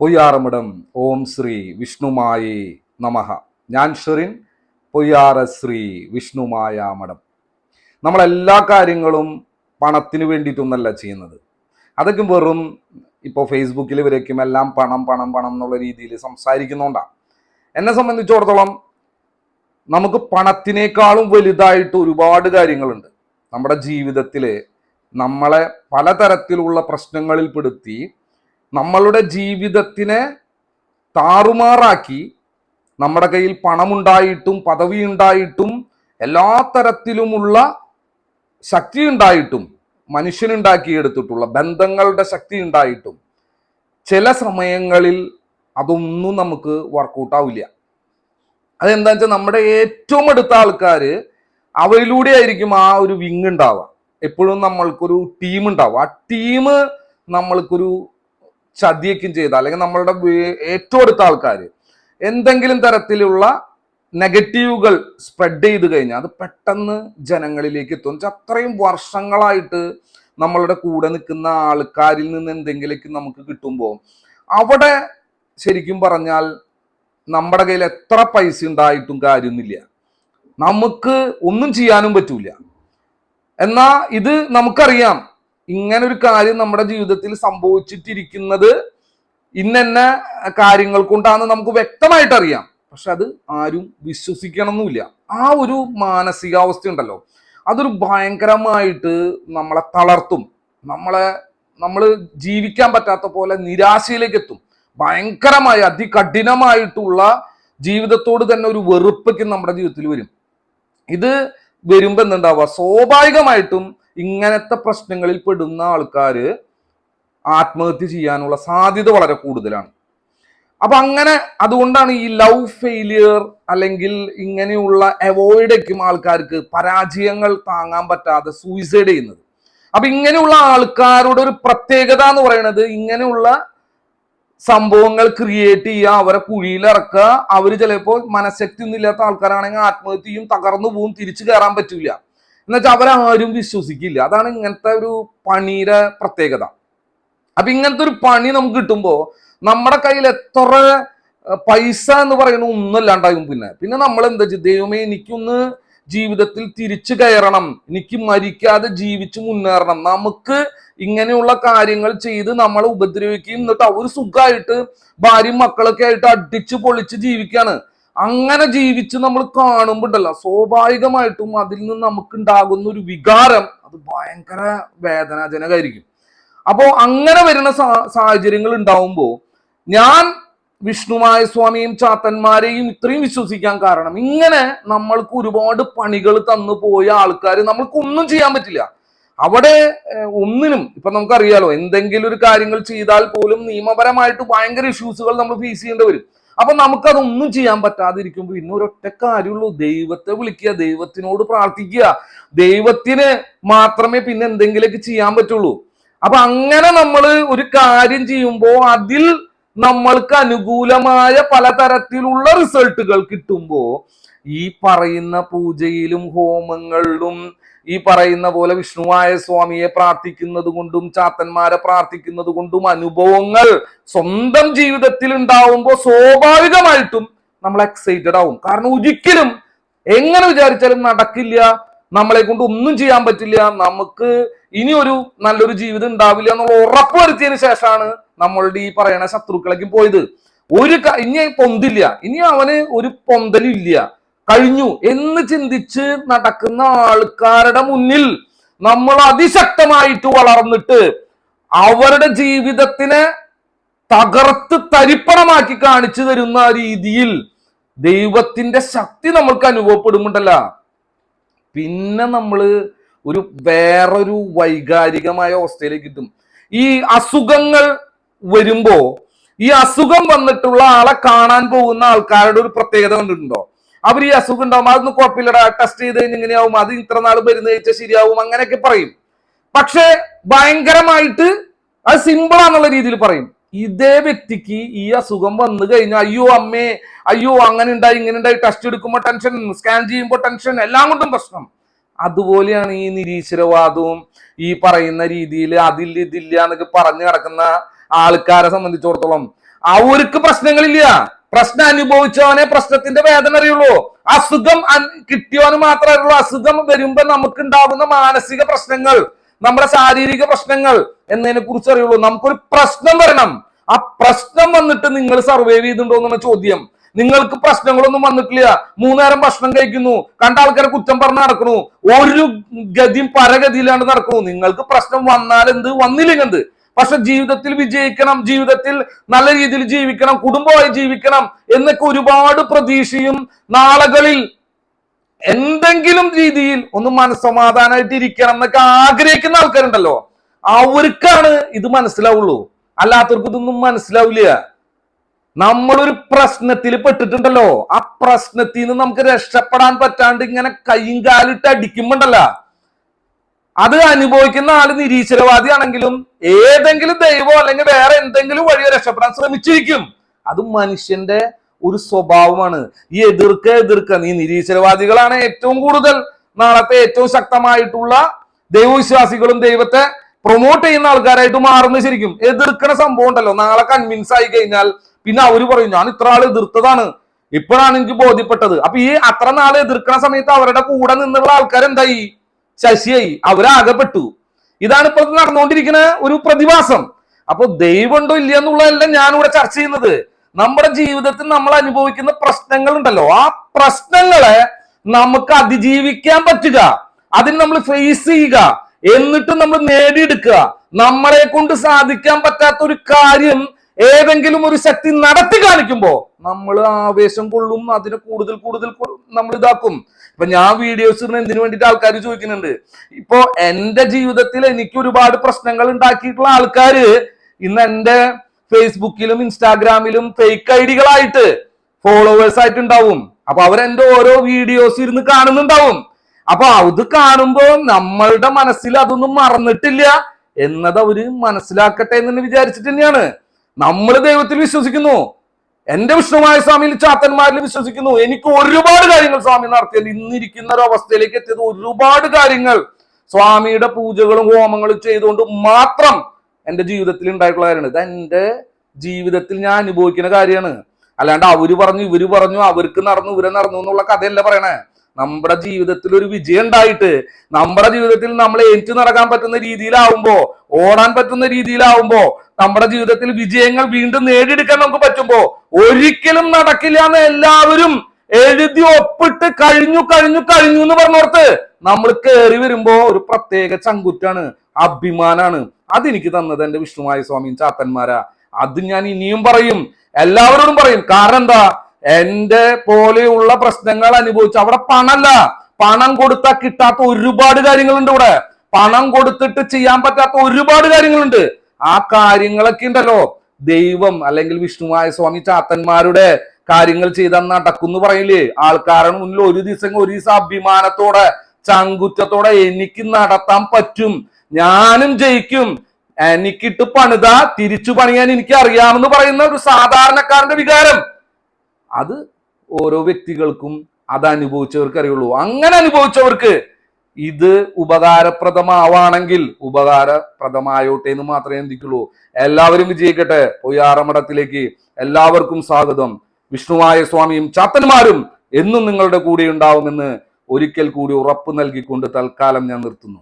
പൊയ്യാറമിടം ഓം ശ്രീ വിഷ്ണുമായി നമഹ ഞാൻ ഷെറിൻ പൊയ്യാറ ശ്രീ വിഷ്ണുമായ മഠം. നമ്മളെല്ലാ കാര്യങ്ങളും പണത്തിന് വേണ്ടിയിട്ടൊന്നല്ല ചെയ്യുന്നത്. അതൊക്കെ വെറും ഇപ്പോൾ ഫേസ്ബുക്കിൽ ഇവരേക്കും എല്ലാം പണം പണം പണം എന്നുള്ള രീതിയിൽ സംസാരിക്കുന്നതുകൊണ്ടാണ് എന്നെ സംബന്ധിച്ചിടത്തോളം നമുക്ക് പണത്തിനേക്കാളും വലുതായിട്ട് ഒരുപാട് കാര്യങ്ങളുണ്ട്. നമ്മുടെ ജീവിതത്തിൽ നമ്മളെ പലതരത്തിലുള്ള പ്രശ്നങ്ങളിൽ പെടുത്തി നമ്മളുടെ ജീവിതത്തിനെ താറുമാറാക്കി നമ്മുടെ കയ്യിൽ പണമുണ്ടായിട്ടും പദവി ഉണ്ടായിട്ടും എല്ലാ തരത്തിലുമുള്ള ശക്തി ഉണ്ടായിട്ടും മനുഷ്യനുണ്ടാക്കിയെടുത്തിട്ടുള്ള ബന്ധങ്ങളുടെ ശക്തി ഉണ്ടായിട്ടും ചില സമയങ്ങളിൽ അതൊന്നും നമുക്ക് വർക്കൗട്ട് ആവില്ല. അതെന്താ വെച്ചാൽ നമ്മുടെ ഏറ്റവും അടുത്ത ആൾക്കാർ അവരിലൂടെ ആയിരിക്കും ആ ഒരു വിങ് ഉണ്ടാവുക എപ്പോഴും നമ്മൾക്കൊരു ടീം ഉണ്ടാവുക ആ ടീം നമ്മൾക്കൊരു ചതിയൊക്കെയും ചെയ്ത അല്ലെങ്കിൽ നമ്മളുടെ ഏറ്റവും അടുത്ത ആൾക്കാർ എന്തെങ്കിലും തരത്തിലുള്ള നെഗറ്റീവുകൾ സ്പ്രെഡ് ചെയ്ത് കഴിഞ്ഞാൽ അത് പെട്ടെന്ന് ജനങ്ങളിലേക്ക് എത്തും. അത്രയും വർഷങ്ങളായിട്ട് നമ്മളുടെ കൂടെ നിൽക്കുന്ന ആൾക്കാരിൽ നിന്ന് എന്തെങ്കിലേക്ക് നമുക്ക് കിട്ടുമ്പോൾ അവിടെ ശരിക്കും പറഞ്ഞാൽ നമ്മുടെ കയ്യിൽ എത്ര പൈസ ഉണ്ടായിട്ടും കാര്യമൊന്നുമില്ല. നമുക്ക് ഒന്നും ചെയ്യാനും പറ്റൂല. എന്നാ ഇത് നമുക്കറിയാം. ഇങ്ങനെ ഒരു കാര്യം നമ്മുടെ ജീവിതത്തിൽ സംഭവിച്ചിട്ടിരിക്കുന്നത് ഇന്നെന്ന കാര്യങ്ങൾ കൊണ്ടാണ് നമുക്ക് വ്യക്തമായിട്ട് അറിയാം പക്ഷെ അത് ആരും വിശ്വസിക്കണമെന്നില്ല ആ ഒരു മാനസികാവസ്ഥ ഉണ്ടല്ലോ അതൊരു ഭയങ്കരമായിട്ട് നമ്മളെ തളർത്തും. നമ്മളെ നമ്മൾ ജീവിക്കാൻ പറ്റാത്ത പോലെ നിരാശയിലേക്ക് എത്തും ഭയങ്കരമായി അതികഠിനമായിട്ടുള്ള ജീവിതത്തോട് തന്നെ ഒരു വെറുപ്പൊക്കെ നമ്മുടെ ജീവിതത്തിൽ വരും. ഇത് വരുമ്പോ എന്തുണ്ടാവുക സ്വാഭാവികമായിട്ടും ഇങ്ങനത്തെ പ്രശ്നങ്ങളിൽ പെടുന്ന ആൾക്കാർ ആത്മഹത്യ ചെയ്യാനുള്ള സാധ്യത വളരെ കൂടുതലാണ്. അപ്പൊ അങ്ങനെ അതുകൊണ്ടാണ് ഈ ലവ് ഫെയിലിയർ അല്ലെങ്കിൽ ഇങ്ങനെയുള്ള അവോയ്ഡ് ഒക്കെയും ആൾക്കാർക്ക് പരാജയങ്ങൾ താങ്ങാൻ പറ്റാതെ സൂയിസൈഡ് ചെയ്യുന്നത്. അപ്പൊ ഇങ്ങനെയുള്ള ആൾക്കാരുടെ ഒരു പ്രത്യേകത എന്ന് പറയുന്നത് ഇങ്ങനെയുള്ള സംഭവങ്ങൾ ക്രിയേറ്റ് ചെയ്യുക അവരെ കുഴിയിലിറക്കുക അവർ ചിലപ്പോൾ മനഃശക്തി ഒന്നും ഇല്ലാത്ത ആൾക്കാരാണെങ്കിൽ ആത്മഹത്യയും തകർന്നു പോവും തിരിച്ചു കയറാൻ പറ്റില്ല എന്നുവെച്ചാൽ അവരാരും വിശ്വസിക്കില്ല. അതാണ് ഇങ്ങനത്തെ ഒരു പണിയുടെ പ്രത്യേകത. അപ്പൊ ഇങ്ങനത്തെ ഒരു പണി നമുക്ക് കിട്ടുമ്പോ നമ്മുടെ കയ്യിൽ എത്ര പൈസ എന്ന് പറയുന്ന ഒന്നല്ലാണ്ടാകും പിന്നെ. പിന്നെ നമ്മൾ എന്താ ചെയ്യ? ദൈവമേ എനിക്കൊന്ന് ജീവിതത്തിൽ തിരിച്ചു കയറണം. എനിക്ക് മരിക്കാതെ ജീവിച്ചു മുന്നേറണം. നമുക്ക് ഇങ്ങനെയുള്ള കാര്യങ്ങൾ ചെയ്ത് നമ്മളെ ഉപദ്രവിക്കുകയും എന്നിട്ട് അവർ സുഖമായിട്ട് ഭാര്യയും മക്കളൊക്കെ ആയിട്ട് അടിച്ചു പൊളിച്ച് ജീവിക്കാണ് അങ്ങനെ ജീവിച്ച് നമ്മൾ കാണുമ്പോണ്ടല്ലോ സ്വാഭാവികമായിട്ടും അതിൽ നിന്ന് നമുക്ക് ഉണ്ടാകുന്ന ഒരു വികാരം അത് ഭയങ്കര വേദനാജനകമായിരിക്കും. അപ്പോ അങ്ങനെ വരുന്ന സാഹചര്യങ്ങൾ ഉണ്ടാവുമ്പോൾ ഞാൻ വിഷ്ണുമായ സ്വാമിയും ചാത്തന്മാരെയും ഇത്രയും വിശ്വസിക്കാൻ കാരണം ഇങ്ങനെ നമ്മൾക്ക് ഒരുപാട് പണികൾ തന്നു പോയ ആൾക്കാർ നമ്മൾക്ക് ഒന്നും ചെയ്യാൻ പറ്റില്ല. അവിടെ ഒന്നിനും ഇപ്പൊ നമുക്കറിയാലോ എന്തെങ്കിലും ഒരു കാര്യങ്ങൾ ചെയ്താൽ പോലും നിയമപരമായിട്ട് ഭയങ്കര ഇഷ്യൂസുകൾ നമ്മൾ ഫേസ് ചെയ്യേണ്ടി വരും. അപ്പൊ നമുക്കതൊന്നും ചെയ്യാൻ പറ്റാതിരിക്കുമ്പോൾ ഇന്ന് ഒരൊറ്റ കാര്യമുള്ളൂ. ദൈവത്തെ വിളിക്കുക ദൈവത്തിനോട് പ്രാർത്ഥിക്കുക. ദൈവത്തിന് മാത്രമേ പിന്നെ എന്തെങ്കിലുമൊക്കെ ചെയ്യാൻ പറ്റുള്ളൂ. അപ്പൊ അങ്ങനെ നമ്മൾ ഒരു കാര്യം ചെയ്യുമ്പോൾ അതിൽ നമ്മൾക്ക് അനുകൂലമായ പലതരത്തിലുള്ള റിസൾട്ടുകൾ കിട്ടുമ്പോൾ ഈ പറയുന്ന പൂജയിലും ഹോമങ്ങളിലും ഈ പറയുന്ന പോലെ വിഷ്ണുവായ സ്വാമിയെ പ്രാർത്ഥിക്കുന്നത് കൊണ്ടും ചാത്തന്മാരെ പ്രാർത്ഥിക്കുന്നത് കൊണ്ടും അനുഭവങ്ങൾ സ്വന്തം ജീവിതത്തിൽ ഉണ്ടാവുമ്പോൾ സ്വാഭാവികമായിട്ടും നമ്മൾ എക്സൈറ്റഡ് ആവും. കാരണം ഒരിക്കലും എങ്ങനെ വിചാരിച്ചാലും നടക്കില്ല. നമ്മളെ കൊണ്ട് ഒന്നും ചെയ്യാൻ പറ്റില്ല. നമുക്ക് ഇനി ഒരു നല്ലൊരു ജീവിതം ഉണ്ടാവില്ല എന്നുള്ള ഉറപ്പ് വരുത്തിയതിനു ശേഷമാണ് നമ്മളുടെ ഈ പറയണ ശത്രുക്കളേക്കും പോയത്. ഒരു ഇനി പൊന്തില്ല. ഇനി അവന് ഒരു പൊന്തലും ഇല്ല കഴിഞ്ഞു എന്ന് ചിന്തിച്ച് നടക്കുന്ന ആൾക്കാരുടെ മുന്നിൽ നമ്മൾ അതിശക്തമായിട്ട് വളർന്നിട്ട് അവരുടെ ജീവിതത്തിനെ തകർത്ത് തരിപ്പണമാക്കി കാണിച്ചു തരുന്ന രീതിയിൽ ദൈവത്തിന്റെ ശക്തി നമ്മൾക്ക് അനുഭവപ്പെടുമുണ്ടല്ല പിന്നെ നമ്മൾ ഒരു വേറൊരു വൈകാരികമായ അവസ്ഥയിലേക്ക് കിട്ടും. ഈ അസുഖങ്ങൾ വരുമ്പോ ഈ അസുഖം വന്നിട്ടുള്ള ആളെ കാണാൻ പോകുന്ന ആൾക്കാരുടെ ഒരു പ്രത്യേകത കണ്ടിട്ടുണ്ടോ? അവർ ഈ അസുഖം ഉണ്ടാവും അതൊന്നും കുഴപ്പമില്ലടാ. ടെസ്റ്റ് ചെയ്ത് കഴിഞ്ഞ് ഇങ്ങനെയാവും. അത് ഇത്ര നാൾ മരുന്ന് കഴിച്ചാൽ ശരിയാവും. അങ്ങനെയൊക്കെ പറയും. പക്ഷേ ഭയങ്കരമായിട്ട് അത് സിമ്പിൾ ആണെന്നുള്ള രീതിയിൽ പറയും. ഇതേ വ്യക്തിക്ക് ഈ അസുഖം വന്നു കഴിഞ്ഞാൽ അയ്യോ അമ്മേ അയ്യോ അങ്ങനെ ഉണ്ടായി ഇങ്ങനെ ഉണ്ടായി. ടെസ്റ്റ് എടുക്കുമ്പോൾ ടെൻഷൻ സ്കാൻ ചെയ്യുമ്പോൾ ടെൻഷൻ എല്ലാം കൊണ്ടും പ്രശ്നം. അതുപോലെയാണ് ഈ നിരീശ്വരവാദവും ഈ പറയുന്ന രീതിയിൽ അതില്ല ഇതില്ല എന്നൊക്കെ പറഞ്ഞു കിടക്കുന്ന ആൾക്കാരെ സംബന്ധിച്ചിടത്തോളം. അവർക്ക് പ്രശ്നങ്ങളില്ല. പ്രശ്നം അനുഭവിച്ചവനെ പ്രശ്നത്തിന്റെ വേദന അറിയുള്ളൂ. അസുഖം കിട്ടിയവന് മാത്രമേ അറിയുള്ളൂ. അസുഖം വരുമ്പോ നമുക്ക് ഉണ്ടാകുന്ന മാനസിക പ്രശ്നങ്ങൾ നമ്മുടെ ശാരീരിക പ്രശ്നങ്ങൾ എന്നതിനെ കുറിച്ച് അറിയുള്ളൂ. നമുക്കൊരു പ്രശ്നം വരണം. ആ പ്രശ്നം വന്നിട്ട് നിങ്ങൾ സർവൈവ് ചെയ്തിട്ടുണ്ടോ എന്നുള്ള ചോദ്യം. നിങ്ങൾക്ക് പ്രശ്നങ്ങളൊന്നും വന്നിട്ടില്ല. മൂന്നേരം ഭക്ഷണം കഴിക്കുന്നു. കണ്ട ആൾക്കാരെ കുറ്റം പറഞ്ഞ് നടക്കണു ഒരു ഗതിയും പരഗതിയിലാണ്ട് നടക്കണു നിങ്ങൾക്ക് പ്രശ്നം വന്നാൽ എന്ത്? വന്നില്ലെങ്കിൽ എന്ത്? പക്ഷെ ജീവിതത്തിൽ വിജയിക്കണം ജീവിതത്തിൽ നല്ല രീതിയിൽ ജീവിക്കണം കുടുംബമായി ജീവിക്കണം എന്നൊക്കെ ഒരുപാട് പ്രതീക്ഷയും നാളുകളിൽ എന്തെങ്കിലും രീതിയിൽ ഒന്ന് മനസ്സമാധാനമായിട്ട് ഇരിക്കണം എന്നൊക്കെ ആഗ്രഹിക്കുന്ന ആൾക്കാരുണ്ടല്ലോ. അവർക്കാണ് ഇത് മനസ്സിലാവുള്ളൂ. അല്ലാത്തവർക്ക് ഇതൊന്നും മനസ്സിലാവില്ല. നമ്മളൊരു പ്രശ്നത്തിൽ പെട്ടിട്ടുണ്ടല്ലോ. ആ പ്രശ്നത്തിൽ നിന്ന് നമുക്ക് രക്ഷപ്പെടാൻ പറ്റാണ്ട് ഇങ്ങനെ കൈയും കാലിട്ട് അടിക്കുമ്പോണ്ടല്ല. അത് അനുഭവിക്കുന്ന ആൾ നിരീശ്വരവാദിയാണെങ്കിലും ഏതെങ്കിലും ദൈവം അല്ലെങ്കിൽ വേറെ എന്തെങ്കിലും വഴിയോ രക്ഷപ്പെടാൻ ശ്രമിച്ചിരിക്കും. അത് മനുഷ്യന്റെ ഒരു സ്വഭാവമാണ്. ഈ എതിർക്ക എതിർക്ക നീ നിരീശ്വരവാദികളാണ് ഏറ്റവും കൂടുതൽ. നാളത്തെ ഏറ്റവും ശക്തമായിട്ടുള്ള ദൈവവിശ്വാസികളും ദൈവത്തെ പ്രൊമോട്ട് ചെയ്യുന്ന ആൾക്കാരായിട്ട് മാറുന്നത് ശരിക്കും. എതിർക്കണ സംഭവം ഉണ്ടല്ലോ. നാളെ കൺവിൻസ് ആയി കഴിഞ്ഞാൽ പിന്നെ അവർ പറയും ഞാൻ ഇത്ര ആൾ എതിർത്തതാണ്. ഇപ്പോഴാണ് എനിക്ക് ബോധ്യപ്പെട്ടത്. അപ്പൊ ഈ അത്ര നാൾ എതിർക്കണ സമയത്ത് അവരുടെ കൂടെ നിന്നുള്ള ആൾക്കാർ എന്തായി ശശിയായി അവരാകപ്പെട്ടു. ഇതാണ് ഇപ്പൊ നടന്നുകൊണ്ടിരിക്കുന്ന ഒരു പ്രതിഭാസം. അപ്പൊ ദൈവമുണ്ടോ ഇല്ല എന്നുള്ളതല്ല ഞാനിവിടെ ചർച്ച ചെയ്യുന്നത്. നമ്മുടെ ജീവിതത്തിൽ നമ്മൾ അനുഭവിക്കുന്ന പ്രശ്നങ്ങൾ ഉണ്ടല്ലോ ആ പ്രശ്നങ്ങളെ നമുക്ക് അതിജീവിക്കാൻ പറ്റുക. അതിന് നമ്മൾ ഫേസ് ചെയ്യുക. എന്നിട്ട് നമ്മൾ നേടിയെടുക്കുക. നമ്മളെ കൊണ്ട് സാധിക്കാൻ പറ്റാത്ത ഒരു കാര്യം ഏതെങ്കിലും ഒരു ശക്തി നടത്തി കാണിക്കുമ്പോൾ നമ്മൾ ആവേശം കൊള്ളും അതിനെ കൂടുതൽ കൂടുതൽ നമ്മൾ ഇതാക്കും. ഇപ്പൊ ഞാൻ വീഡിയോസ് ഇടുന്ന എന്തിനു വേണ്ടിയിട്ട് ആൾക്കാർ ചോദിക്കുന്നുണ്ട്? ഇപ്പോ എന്റെ ജീവിതത്തിൽ എനിക്ക് ഒരുപാട് പ്രശ്നങ്ങൾ ഉണ്ടാക്കിയിട്ടുള്ള ആൾക്കാര് ഇന്ന് എന്റെ ഫേസ്ബുക്കിലും ഇൻസ്റ്റാഗ്രാമിലും ഫേക്ക് ഐഡികളായിട്ട് ഫോളോവേഴ്സ് ആയിട്ട് ഉണ്ടാവും അപ്പൊ അവരെന്റെ ഓരോ വീഡിയോസ് ഇരുന്ന് കാണുന്നുണ്ടാവും. അപ്പൊ അത് കാണുമ്പോ നമ്മളുടെ മനസ്സിൽ അതൊന്നും മറന്നിട്ടില്ല എന്നത് അവർ മനസ്സിലാക്കട്ടെ എന്ന് വിചാരിച്ചിട്ട് തന്നെയാണ്. നമ്മൾ ദൈവത്തിൽ വിശ്വസിക്കുന്നു. എന്റെ വിഷ്ണുമായ സ്വാമിയിൽ ചാത്തന്മാരിൽ വിശ്വസിക്കുന്നു. എനിക്ക് ഒരുപാട് കാര്യങ്ങൾ സ്വാമി നടത്തിയത് ഇന്നിരിക്കുന്ന ഒരു അവസ്ഥയിലേക്ക് എത്തിയത് ഒരുപാട് കാര്യങ്ങൾ. സ്വാമിയുടെ പൂജകളും ഹോമങ്ങളും ചെയ്തുകൊണ്ട് മാത്രം എന്റെ ജീവിതത്തിൽ ഉണ്ടായിട്ടുള്ള കാര്യമാണ്. ഇത് എന്റെ ജീവിതത്തിൽ ഞാൻ അനുഭവിക്കുന്ന കാര്യമാണ്. അല്ലാണ്ട് അവർ പറഞ്ഞു ഇവർ പറഞ്ഞു അവർക്ക് നടന്നു ഇവരെ നടന്നു എന്നുള്ള കഥയല്ല പറയണേ. നമ്മുടെ ജീവിതത്തിൽ ഒരു വിജയം ഉണ്ടായിട്ട് നമ്മുടെ ജീവിതത്തിൽ നമ്മൾ ഏറ്റു നടക്കാൻ പറ്റുന്ന രീതിയിലാവുമ്പോ ഓടാൻ പറ്റുന്ന രീതിയിലാവുമ്പോ നമ്മുടെ ജീവിതത്തിൽ വിജയങ്ങൾ വീണ്ടും നേടിയെടുക്കാൻ നമുക്ക് പറ്റുമ്പോ ഒരിക്കലും നടക്കില്ല എന്ന് എല്ലാവരും എഴുതി ഒപ്പിട്ട് കഴിഞ്ഞു കഴിഞ്ഞു കഴിഞ്ഞു എന്ന് പറഞ്ഞോർത്ത് നമ്മൾ കയറി വരുമ്പോ ഒരു പ്രത്യേക ചങ്കുറ്റാണ് അഭിമാനാണ്. അതെനിക്ക് തന്നത് എന്റെ വിഷ്ണുമായ സ്വാമിയും ചാത്തന്മാരാ. അത് ഞാൻ ഇനിയും പറയും. എല്ലാവരോടും പറയും. കാരണം എന്താ? എന്റെ പോലെയുള്ള പ്രശ്നങ്ങൾ അനുഭവിച്ചു. അവിടെ പണല്ല. പണം കൊടുത്താൽ കിട്ടാത്ത ഒരുപാട് കാര്യങ്ങളുണ്ട് ഇവിടെ. പണം കൊടുത്തിട്ട് ചെയ്യാൻ പറ്റാത്ത ഒരുപാട് കാര്യങ്ങളുണ്ട്. ആ കാര്യങ്ങളൊക്കെ ഉണ്ടല്ലോ. ദൈവം അല്ലെങ്കിൽ വിഷ്ണുവായ സ്വാമി ചാത്തന്മാരുടെ കാര്യങ്ങൾ ചെയ്താൽ നടക്കുന്നു പറയില്ലേ? ആൾക്കാരുടെ മുന്നിൽ ഒരു ദിവസം ഒരു ദിവസം അഭിമാനത്തോടെ ചങ്കുറ്റത്തോടെ എനിക്ക് നടത്താൻ പറ്റും. ഞാനും ജയിക്കും. എനിക്കിട്ട് പണിത തിരിച്ചു പണിയാൻ എനിക്ക് അറിയാമെന്ന് പറയുന്ന ഒരു സാധാരണക്കാരന്റെ വികാരം. അത് ഓരോ വ്യക്തികൾക്കും അത് അനുഭവിച്ചവർക്ക് അറിയുള്ളൂ അങ്ങനെ അനുഭവിച്ചവർക്ക് ഇത് ഉപകാരപ്രദമാവാണെങ്കിൽ ഉപകാരപ്രദമായോട്ടെ എന്ന് മാത്രമേ ചിന്തിക്കുള്ളൂ. എല്ലാവരും വിജയിക്കട്ടെ. പൊയ്യാറമഠത്തിലേക്ക് എല്ലാവർക്കും സ്വാഗതം. വിഷ്ണുവായ സ്വാമിയും ചാത്തന്മാരും എന്നും നിങ്ങളുടെ കൂടെ ഉണ്ടാവുമെന്ന് ഒരിക്കൽ കൂടി ഉറപ്പ് നൽകിക്കൊണ്ട് തൽക്കാലം ഞാൻ നിർത്തുന്നു.